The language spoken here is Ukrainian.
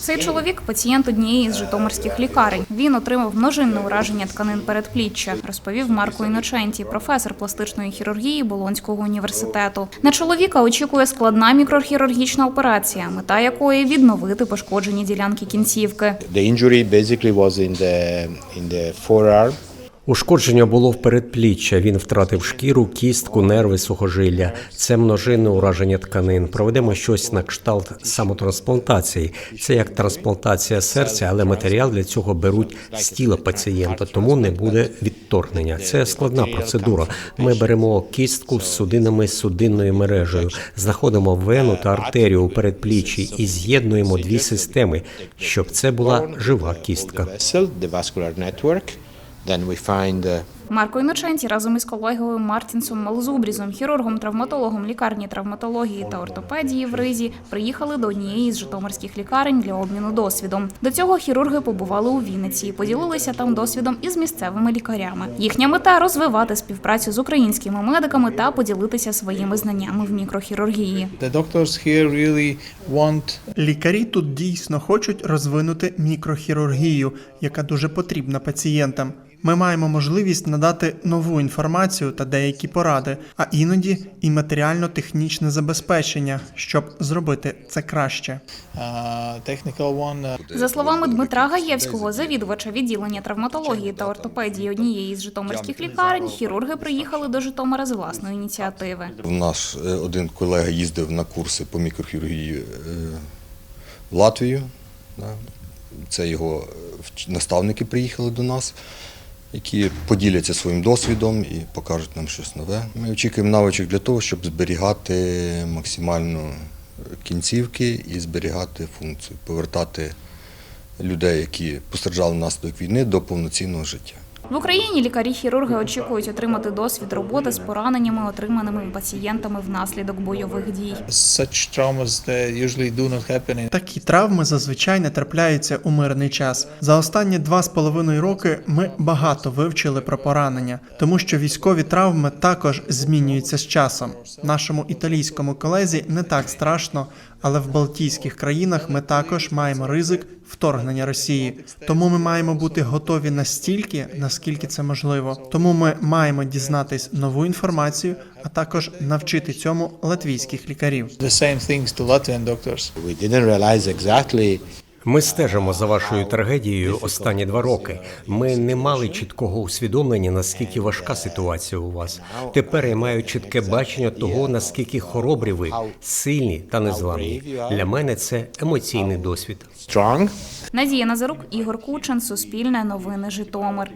Цей чоловік пацієнт однієї з житомирських лікарень. Він отримав множинне ураження тканин передпліччя, розповів Марко Іноченті, професор пластичної хірургії Болонського університету. На чоловіка очікує складна мікрохірургічна операція, мета якої відновити пошкоджені ділянки кінцівки. The injury basically was in the in the forearm. Ушкодження було в передпліччя. Він втратив шкіру, кістку, нерви, сухожилля. Це множинне ураження тканин. Проведемо щось на кшталт самотрансплантації. Це як трансплантація серця, але матеріал для цього беруть з тіла пацієнта, тому не буде відторгнення. Це складна процедура. Ми беремо кістку з судинами з судинною мережею, знаходимо вену та артерію у передпліччі і з'єднуємо дві системи, щоб це була жива кістка. then we find the Марко Іноченті разом із колегою Мартінсом Малзубрізом, хірургом-травматологом лікарні травматології та ортопедії в Ризі, приїхали до однієї з житомирських лікарень для обміну досвідом. До цього хірурги побували у Вінниці і поділилися там досвідом із місцевими лікарями. Їхня мета розвивати співпрацю з українськими медиками та поділитися своїми знаннями в мікрохірургії. The doctors here really Лікарі тут дійсно хочуть розвинути мікрохірургію, яка дуже потрібна пацієнтам. Ми маємо можливість надати нову інформацію та деякі поради, а іноді і матеріально-технічне забезпечення, щоб зробити це краще. Uh, За словами Дмитра Гаєвського, завідувача відділення травматології та ортопедії однієї з житомирських лікарень, хірурги приїхали до Житомира з власної ініціативи. У нас е, один колега їздив на курси по мікрохірургії е, в Латвію. Це його е, наставники приїхали до нас, які поділяться своїм досвідом і покажуть нам щось нове. Ми очікуємо навичок для того, щоб зберігати максимально кінцівки і зберігати функцію, повертати людей, які постраждали внаслідок війни, до повноцінного життя. В Україні лікарі-хірурги очікують отримати досвід роботи з пораненнями, отриманими пацієнтами внаслідок бойових дій. Такі травми зазвичай не трапляються у мирний час. За останні два з половиною роки ми багато вивчили про поранення, тому що військові травми також змінюються з часом. Нашому італійському колезі не так страшно, але в Балтійських країнах ми також маємо ризик вторгнення Росії. Тому ми маємо бути готові настільки, наскільки це можливо. Тому ми маємо дізнатись нову інформацію, а також навчити цьому латвійських лікарів. the same things to Latvian doctors. we didn't realize exactly Ми стежимо за вашою трагедією останні два роки. Ми не мали чіткого усвідомлення, наскільки важка ситуація у вас. Тепер я маю чітке бачення того, наскільки хоробрі ви, сильні та незламні. Для мене це емоційний досвід. strong. Надія Назарук, Ігор Кучин, Суспільне новини Житомир.